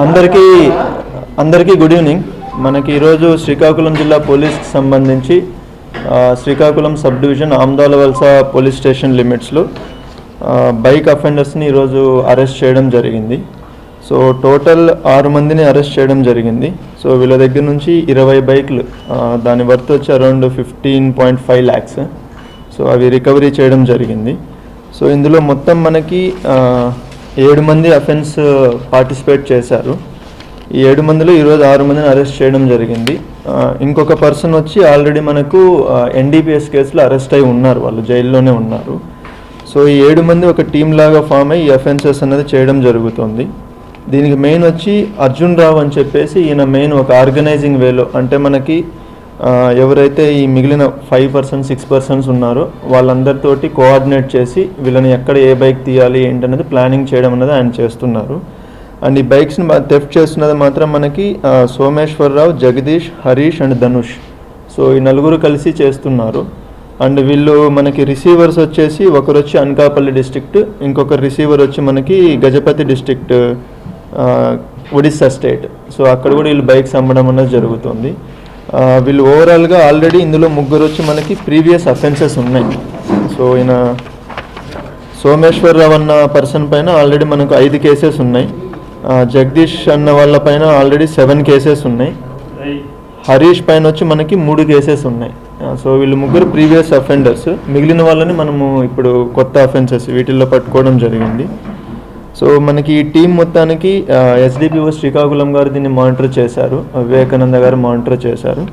అందరికీ అందరికీ good evening మనకి ఈరోజు శ్రీకాకుళం జిల్లా పోలీస్కి సంబంధించి Srikakulam sub division Amadalavalasa police station లిమిట్స్లో బైక్ అఫెండర్స్ని ఈరోజు అరెస్ట్ చేయడం జరిగింది. సో టోటల్ ఆరు మందిని అరెస్ట్ చేయడం జరిగింది. సో వీళ్ళ దగ్గర నుంచి ఇరవై బైక్లు దాని వర్త్ వచ్చి around fifteen point five lakhs. So అవి రికవరీ చేయడం జరిగింది. సో ఇందులో మొత్తం మనకి ఏడు మంది అఫెన్స్ పార్టిసిపేట్ uh, చేశారు. ఈ ఏడు మందిలో ఈరోజు ఆరు మందిని అరెస్ట్ చేయడం జరిగింది. ఇంకొక పర్సన్ వచ్చి ఆల్రెడీ మనకు ఎన్డీపీఎస్ కేసులో అరెస్ట్ అయి ఉన్నారు. వాళ్ళు జైల్లోనే ఉన్నారు. సో ఈ ఏడు మంది ఒక టీం లాగా ఫామ్ అయ్యి ఈ అఫెన్సెస్ అనేది చేయడం జరుగుతుంది. దీనికి మెయిన్ వచ్చి అర్జున్ రావు అని చెప్పేసి ఈయన మెయిన్ ఒక ఆర్గనైజింగ్ వేలో అంటే మనకి ఎవరైతే ఈ మిగిలిన ఫైవ్ పర్సెంట్ సిక్స్ పర్సన్స్ ఉన్నారో వాళ్ళందరితోటి కోఆర్డినేట్ చేసి వీళ్ళని ఎక్కడ ఏ బైక్ తీయాలి ఏంటనేది ప్లానింగ్ చేయడం అనేది ఆయన చేస్తున్నారు. అండ్ ఈ బైక్స్ని థెఫ్ట్ చేస్తున్నది మాత్రం మనకి సోమేశ్వరరావు జగదీష్ హరీష్ అండ్ ధనుష్. సో ఈ నలుగురు కలిసి చేస్తున్నారు. అండ్ వీళ్ళు మనకి రిసీవర్స్ వచ్చేసి ఒకరు వచ్చి అనకాపల్లి డిస్టిక్ట్ ఇంకొకరు రిసీవర్ వచ్చి మనకి Gajapati district Odisha state so అక్కడ కూడా వీళ్ళు బైక్స్ అమ్మడం అనేది జరుగుతుంది. వీళ్ళు ఓవరాల్గా ఆల్రెడీ ఇందులో ముగ్గురు వచ్చి మనకి ప్రీవియస్ అఫెన్సెస్ ఉన్నాయి. సో ఈయన సోమేశ్వరరావు అన్న పర్సన్ పైన ఆల్రెడీ మనకు ఐదు కేసెస్ ఉన్నాయి. జగదీష్ అన్న వాళ్ళ పైన ఆల్రెడీ సెవెన్ కేసెస్ ఉన్నాయి. హరీష్ పైన వచ్చి మనకి మూడు కేసెస్ ఉన్నాయి. సో వీళ్ళు ముగ్గురు ప్రీవియస్ అఫెండర్స్ మిగిలిన వాళ్ళని మనము ఇప్పుడు కొత్త అఫెన్సెస్ వీటిల్లో పట్టుకోవడం జరిగింది. సో మనకి ఈ టీం మొత్తానికి ఎస్డిపిఓ శ్రీకాకుళం గారు దీన్ని మానిటర్ చేశారు వివేకానంద గారు మానిటర్ చేశారు.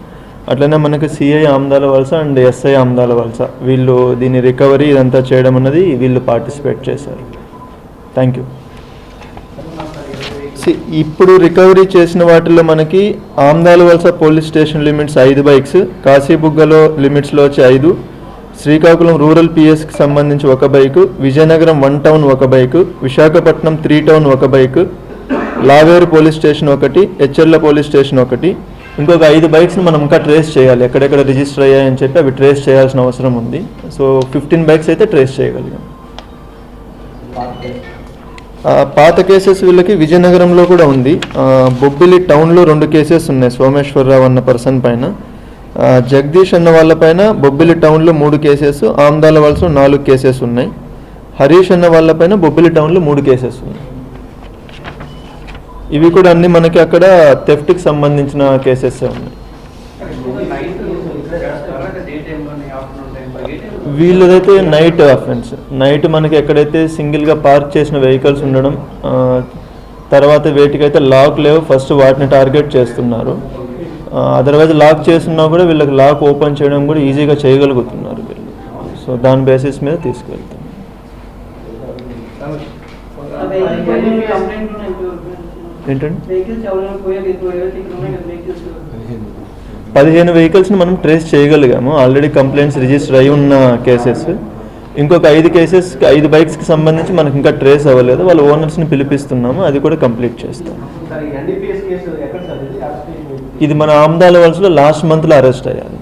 అట్లనే మనకి సిఐ ఆమ్దాల వలస అండ్ ఎస్ఐ ఆమ్దాల వలస వీళ్ళు దీని రికవరీ ఇదంతా చేయడం అన్నది వీళ్ళు పార్టిసిపేట్ చేశారు. థ్యాంక్ యూ ఇప్పుడు రికవరీ చేసిన వాటిల్లో మనకి Amadalavalasa police station limits ఐదు బైక్స్ కాశీబుగ్గలో లిమిట్స్లో వచ్చి ఐదు శ్రీకాకుళం రూరల్ పిఎస్కి సంబంధించి ఒక బైకు విజయనగరం వన్ టౌన్ ఒక బైకు విశాఖపట్నం త్రీ టౌన్ ఒక బైకు లావేరు పోలీస్ స్టేషన్ ఒకటి హెచ్ఎల్ల పోలీస్ స్టేషన్ ఒకటి. ఇంకొక ఐదు బైక్స్ని మనం ఇంకా ట్రేస్ చేయాలి. ఎక్కడెక్కడ రిజిస్టర్ అయ్యాయని చెప్పి అవి ట్రేస్ చేయాల్సిన అవసరం ఉంది. సో ఫిఫ్టీన్ బైక్స్ అయితే ట్రేస్ చేయగలిగాం. పాత కేసెస్ వీళ్ళకి విజయనగరంలో కూడా ఉంది. బొబ్బిలి టౌన్లో రెండు కేసెస్ ఉన్నాయి. సోమేశ్వరరావు అన్న పర్సన్ పైన. జగదీష్ అన్న వాళ్ళ పైన బొబ్బిలి టౌన్లో మూడు కేసెస్ ఆమ్దాల వలసలో నాలుగు కేసెస్ ఉన్నాయి. హరీష్ అన్న వాళ్ళ పైన బొబ్బిలి టౌన్లో మూడు కేసెస్ ఉన్నాయి. ఇవి కూడా అన్ని మనకి అక్కడ థెఫ్ట్కి సంబంధించిన కేసెస్ ఉన్నాయి. వీళ్ళదైతే నైట్ అఫెన్స్. నైట్ మనకి ఎక్కడైతే సింగిల్గా పార్క్ చేసిన వెహికల్స్ ఉండడం తర్వాత వేటికైతే లాక్ లేవు ఫస్ట్ వాటిని టార్గెట్ చేస్తున్నారు. అదర్వైజ్ లాక్ చేస్తున్నా కూడా వీళ్ళకి లాక్ ఓపెన్ చేయడం కూడా ఈజీగా చేయగలుగుతున్నారు వీళ్ళు. సో దాని బేసిస్ మీద తీసుకెళ్తాం. ఏంటండి? పదిహేను వెహికల్స్ని మనం ట్రేస్ చేయగలిగాము. ఆల్రెడీ కంప్లైంట్స్ రిజిస్టర్ అయి ఉన్న కేసెస్ ఇంకొక ఐదు కేసెస్ ఐదు బైక్స్కి సంబంధించి మనకి ఇంకా ట్రేస్ అవ్వలేదు. వాళ్ళ ఓనర్స్ని పిలిపిస్తున్నాము. అది కూడా కంప్లీట్ చేస్తాం. ఇది మన ఆమ్దాల వలసలో లాస్ట్ మంత్లో అరెస్ట్ అయ్యారు.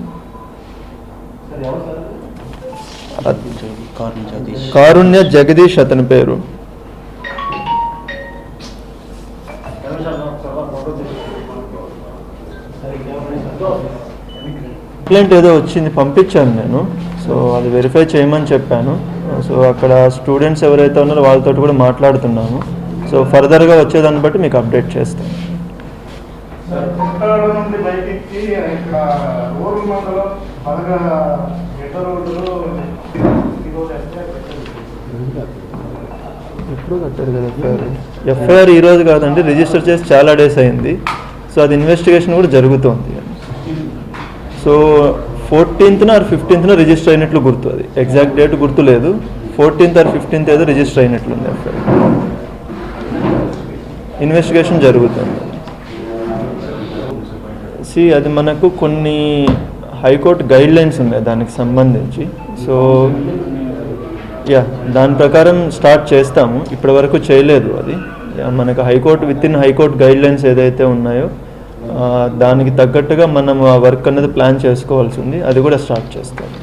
కారుణ్య జగదీష్ అతని పేరు. కంప్లైంట్ ఏదో వచ్చింది పంపించాను నేను. సో అది వెరిఫై చేయమని చెప్పాను. సో అక్కడ స్టూడెంట్స్ ఎవరైతే ఉన్నారో వాళ్ళతో కూడా మాట్లాడుతున్నాము సో ఫర్దర్గా వచ్చేదాన్ని బట్టి మీకు అప్డేట్ చేస్తాను. నుండి ఇక్కడ బాగా ఈరోజు ఎఫ్ఐఆర్ పెట్టారు. ఎప్పుడు కట్టారు కదా ఎఫ్ఐఆర్? ఎఫ్ఐఆర్ ఈ రోజు కాదండి రిజిస్టర్ చేసి చాలా డేస్ అయింది. సో అది ఇన్వెస్టిగేషన్ కూడా జరుగుతోంది. సో ఫోర్టీన్త్న ఆర్ ఫిఫ్టీన్త్న రిజిస్టర్ అయినట్లు గుర్తు అది. ఎగ్జాక్ట్ డేట్ గుర్తు లేదు ఫోర్టీన్త్ ఆర్ ఫిఫ్టీన్త్ ఏదో రిజిస్టర్ అయినట్లుంది ఎఫ్ఐఆర్. ఇన్వెస్టిగేషన్ జరుగుతుంది. సి అది మనకు కొన్ని హైకోర్టు గైడ్ లైన్స్ ఉన్నాయి దానికి సంబంధించి. సో యా దాని ప్రకారం స్టార్ట్ చేస్తాము. ఇప్పటి వరకు చేయలేదు అది. యా, మనకు high court with in high court guidelines ఏదైతే ఉన్నాయో దానికి తగ్గట్టుగా మనం ఆ వర్క్ అనేది ప్లాన్ చేసుకోవాల్సి ఉంది. అది కూడా స్టార్ట్ చేస్తాం